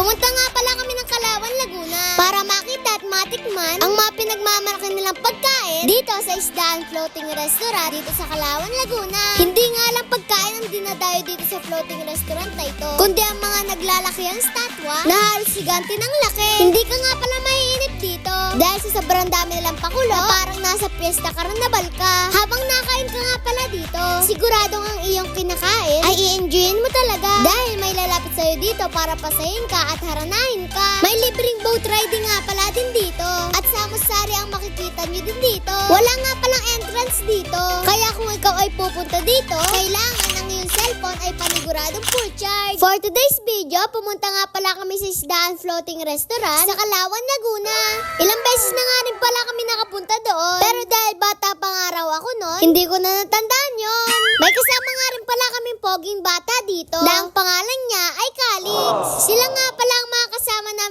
Pumunta nga pala kami ng Kalawan, Laguna para makita at matikman ang mga pinagmamalaki nilang pagkain dito sa Isdaan Floating Restaurant dito sa Kalawan, Laguna. Hindi nga lang pagkain ang dinadayo dito sa floating restaurant na ito, kundi ang mga naglalaki ang statwa na halos sigante ng laki. Hindi ka nga pala maiinip dito dahil sa sobrang dami nilang pakulo na parang nasa piyesta karnaval ka. Habang nakain ka nga pala dito, siguradong ang iyong kinakain ay i-enjoyin mo talaga dahil may lalapit sa'yo dito para pasayin ka at haranahin ka. May libreng boat riding nga pala din dito at samusari ang makikita nyo din dito. Wala nga palang entrance dito. Kaya kung ikaw ay pupunta dito, kailangan cellphone ay paniguradong full charge. For today's video, pumunta nga pala kami sa Isdaan Floating Restaurant sa Kalawan, Laguna. Ilang beses na nga rin pala kami nakapunta doon. Pero dahil bata pa nga raw ako noon, hindi ko na natandaan yon. May kasama nga rin pala kaming poging bata dito na ang pangalan niya ay Calix. Sila nga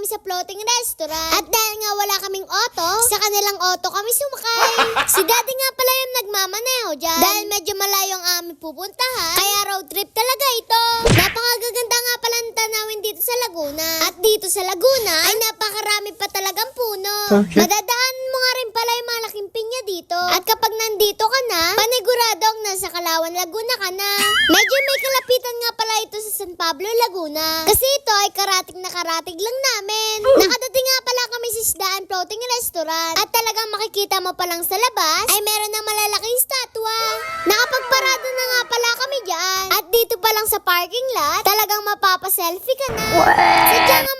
sa floating restaurant. At dahil nga wala kaming auto, sa kanilang auto kami sumakay. si daddy nga pala yung nagmamaneho dyan. Dahil medyo malayo ang aming pupuntahan, kaya road trip talaga ito. Napakagaganda nga pala ng tanawin dito sa Laguna. At dito sa Laguna ay napakarami pa talagang puno. Okay. Madadaan mo nga rin pala yung malaking pinya dito. At kapag nandito ka na, paniguradong nasa Kalawan, Laguna ka na. Medyo may kalapitan nga pala ito sa San Pablo, Laguna. Kasi ito ay karating na karatig lang namin. Nakadating nga pala kami sa Isdaan Floating Restaurant. At talagang makikita mo pa lang sa labas, ay meron ng malalaking statwa. Nakapagparada na nga pala kami dyan. At dito pa lang sa parking lot, talagang mapapaselfie ka na. Sadya nga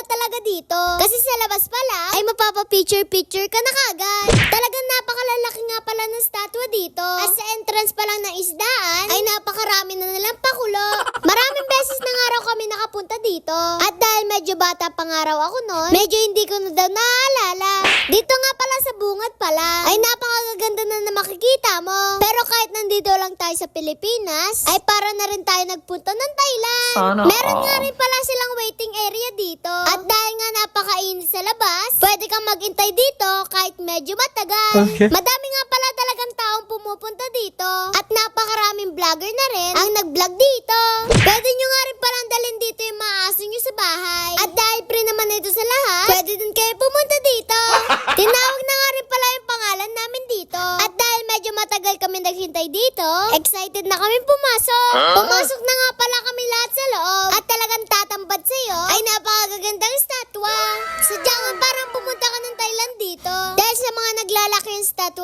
pala talaga dito. Kasi sa labas pala, ay mapapa-picture-picture ka na kagad. Talagang napakalalaki nga pala ng statwa dito. At sa entrance pa lang ng isdaan, ay napakarami na nilang pakulo. Maraming beses na kami nakapunta dito. At dahil medyo bata pa nga raw ako noon, medyo hindi ko na daw naalala. Dito nga pala sa bungad pala, ay napakaganda na na makikita mo. Pero kahit nandito lang tayo sa Pilipinas, ay para na rin tayo nagpunta ng Thailand. Sana Meron nga rin pala silang waiting area dito. At dahil nga napakainit sa labas, pwede kang maghintay dito kahit medyo matagal. Okay. Madami nga pala talagang taong pumupunta dito. At napakaraming vlogger na rin ang nag-vlog dito. Pwede nyo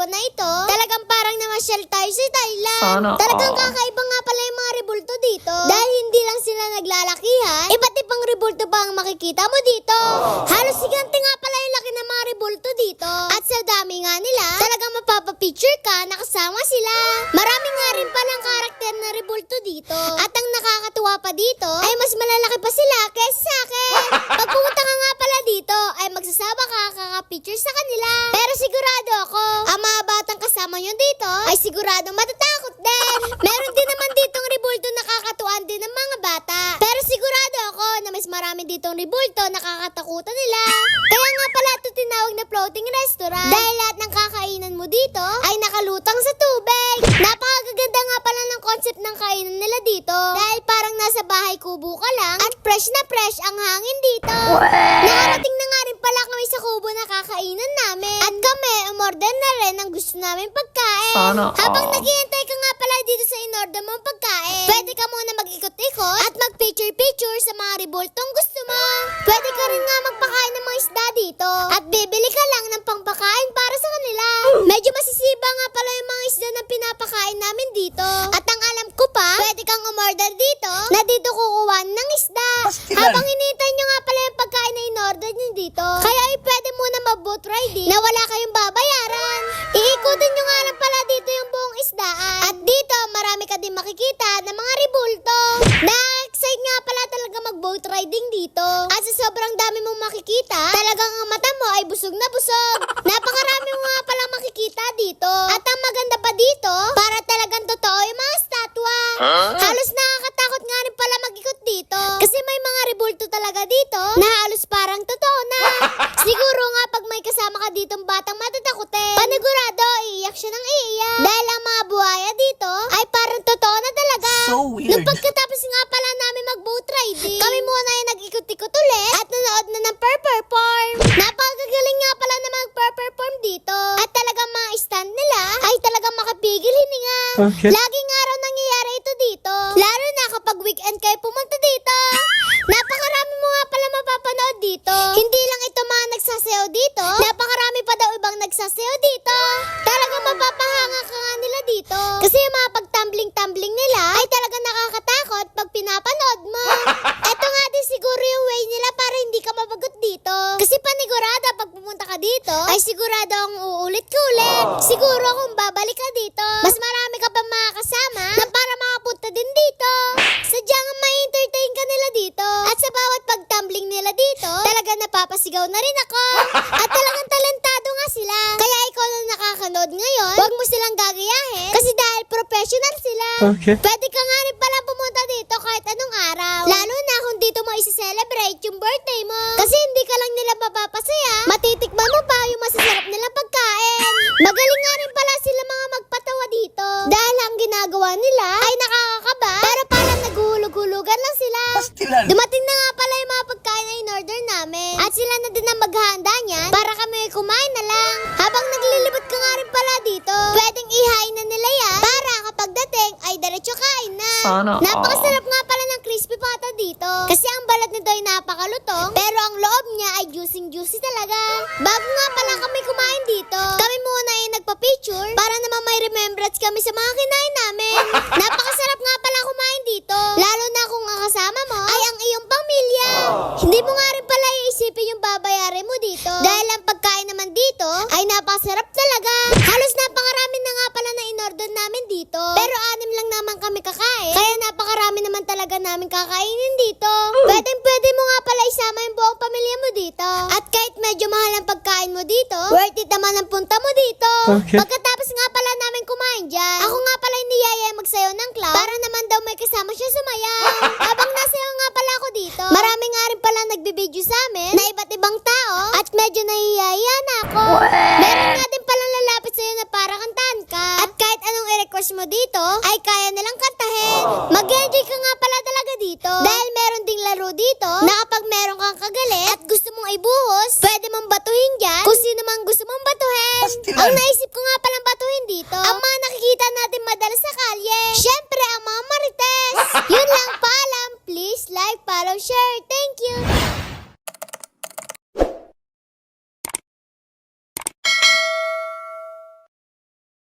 na ito, talagang parang namasyal tayo sa Thailand. Sana talagang all. kakaiba nga pala yung mga rebulto dito. Dahil hindi lang sila naglalakihan, iba't ibang rebulto pa ang makikita mo dito. Halos sigante nga pala yung laki ng mga rebulto dito. At sa dami nga nila, talagang mapapapicture ka na kasama sila. Marami nga rin palang karakter na rebulto dito. At ang nakakatuwa pa dito, ay mas malalaki pa sila kaysa sa akin. Pag pumunta ka nga pala dito, ay magsasama ka kakapicture sa kanila. Pero sigurado ako, ang mga batang kasama nyo dito, ay sigurado matatakot din. Meron din naman ditong rebulto na kakatuan din ng mga bata. Pero sigurado ako na mas marami ditong rebulto na kakatakutan nila. Kaya nga pala ito tinawag na floating restaurant. Dahil lahat ng kakainan mo dito ay nakalutang sa tubig. Napakaganda nga pala ng concept ng kainan nila dito. Dahil parang nasa bahay kubo ka lang at fresh na fresh ang hangin dito. Nakarating na nga rin pala kami sa kubo na kakainan namin. At kami, umorder na rin ang gusto namin pagkain. Sana Habang naghihintay ka nga pala dito sa inorder mong pagkain, pwede mag-ikot-ikot at mag-picture-picture sa mga rebultong gusto mo. Pwede ka rin nga magpakain ng mga isda dito at bibili ka lang ng pangpakain para sa kanila. Medyo masisiba nga pala yung mga isda na pinapakain namin dito. At ang alam ko pa, pwede kang umorder dito na dito kukuha ng isda. Habang hinihintay nyo nga pala yung pagkain na in-order nyo dito. Kaya ay pwede muna mag-boat riding na wala kayong babayaran. Iikutin nyo nga lang pala dito yung buong isdaan. At dito, marami ka din makikita ng mga ribulto. Na-excite nga pala talaga mag-boat riding dito. At sa sobrang dami mong makikita, talagang ang mata mo ay busog na busog. Napakarami mo nga pala makikita dito. At ang maganda pa dito, para talagang totoo yung mga statwa. Halos nakakatakot nga rin pala mag-ikot dito. Kasi may mga rebulto talaga dito na halos parang totoo na. Siguro nga pag may kasama ka ditong batang matatakutin, panigurado iiyak siya ng iiyak. Dahil ang mga buhaya dito ay parang totoo na talaga. So weird. Nung pagkatapos nga pala Okay. Professional sila. Okay. Pwede ka nga rin pala pumunta dito kahit anong araw. Lalo na kung dito mo isi-celebrate yung birthday mo. Kasi hindi ka lang nila mapapasaya, matitikman mo pa yung masasarap nilang pagkain. Magaling nga rin pala sila mga magpatawa dito. Dahil ang ginagawa nila ay nakakakaba para parang naguhulog-hulugan lang sila. Pastilan. Dumating na nga pala yung mga pagkain na in-order namin. At sila na din ang maghahanda niyan para kami ay kumain na lang. Habang naglilibot ka nga rin pala dito, pwedeng ihain na nila yan para kapag dating ay diretso kain na. Sana. Napakasarap nga pala ng crispy pata dito. Kasi ang balat nito ay napakalutong, pero ang loob niya ay juicy-juicy talaga. Bago nga pala kami kumain dito, kami muna ay nagpa-picture para naman may remembrance kami sa mga kinain namin. Napakasarap nga pala kumain dito, lalo na kung ang kasama mo ay ang iyong pamilya. Hindi mo nga rin pala iisipin yung babayarin mo dito. Dahil ang pagkain naman dito ay napakasarap talaga. Halos napakarami na nga pala na in-order namin dito. Pero anim lang naman kami kakain. Kaya napakarami naman talaga namin kakainin dito. Pwedeng pwede mo nga pala isama yung buong pamilya mo dito. At kahit medyo mahal ang pagkain mo dito, worth it naman ang punta mo dito. Okay. Pagkatapos nga pala namin kumain dyan, ako nga pala yung niyaya magsayaw ng clown para naman daw may kasama siya sumayaw. I-request mo dito, ay kaya nilang kantahin. Mag-enjoy ka nga pala talaga dito. Dahil meron ding laro dito na kapag meron kang kagalit at gusto mong ibuhos, pwede mong batuhin dyan kung sino mang gusto mong batuhin. Pastilan. Ang naisip ko nga palang batuhin dito, ang mga nakikita natin madalas sa kalye. Syempre,